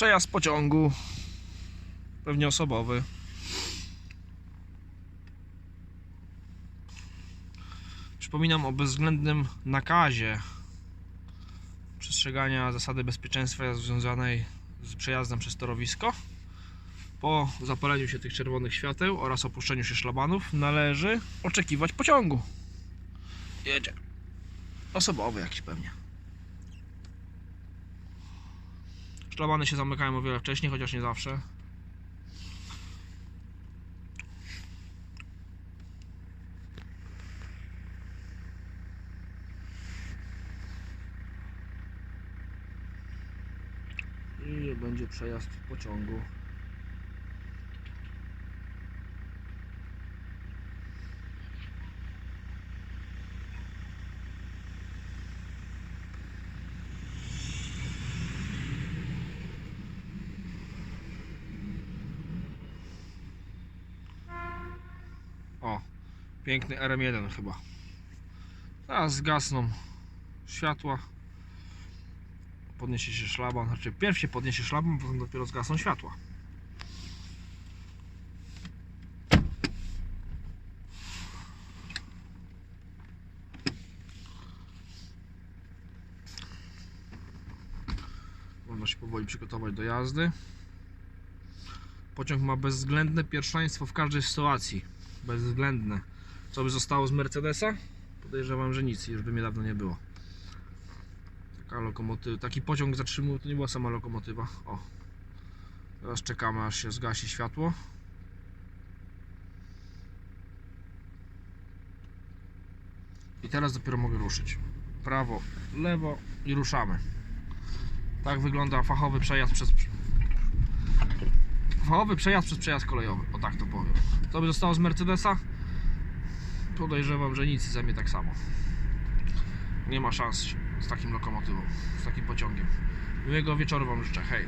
Przejazd pociągu. Pewnie osobowy. Przypominam o bezwzględnym nakazie przestrzegania zasady bezpieczeństwa związanej z przejazdem przez torowisko. Po zapaleniu się tych czerwonych świateł oraz opuszczeniu się szlabanów należy oczekiwać pociągu. Jedzie. Osobowy jakiś pewnie. Szlabany się zamykają o wiele wcześniej, chociaż nie zawsze. I będzie przejazd pociągu. Piękny RM1 chyba. Teraz zgasną światła. Podniesie się szlaban, znaczy pierw się podniesie szlaban, potem dopiero zgasną światła. Można się powoli przygotować do jazdy. Pociąg ma bezwzględne pierwszeństwo w każdej sytuacji. Bezwzględne. Co by zostało z Mercedesa? Podejrzewam, że nic, już by mnie dawno nie było. Taka lokomotywa, taki pociąg zatrzymał, to nie była sama lokomotywa. O. Teraz czekamy aż się zgasi światło. I teraz dopiero mogę ruszyć. Prawo, lewo i ruszamy. Tak wygląda fachowy przejazd przez fachowy przejazd przez przejazd kolejowy. O tak to powiem. Co by zostało z Mercedesa? Podejrzewam, że nic ze mnie tak samo. Nie ma szans z takim lokomotywą, z takim pociągiem. Miłego wieczoru Wam życzę. Hej.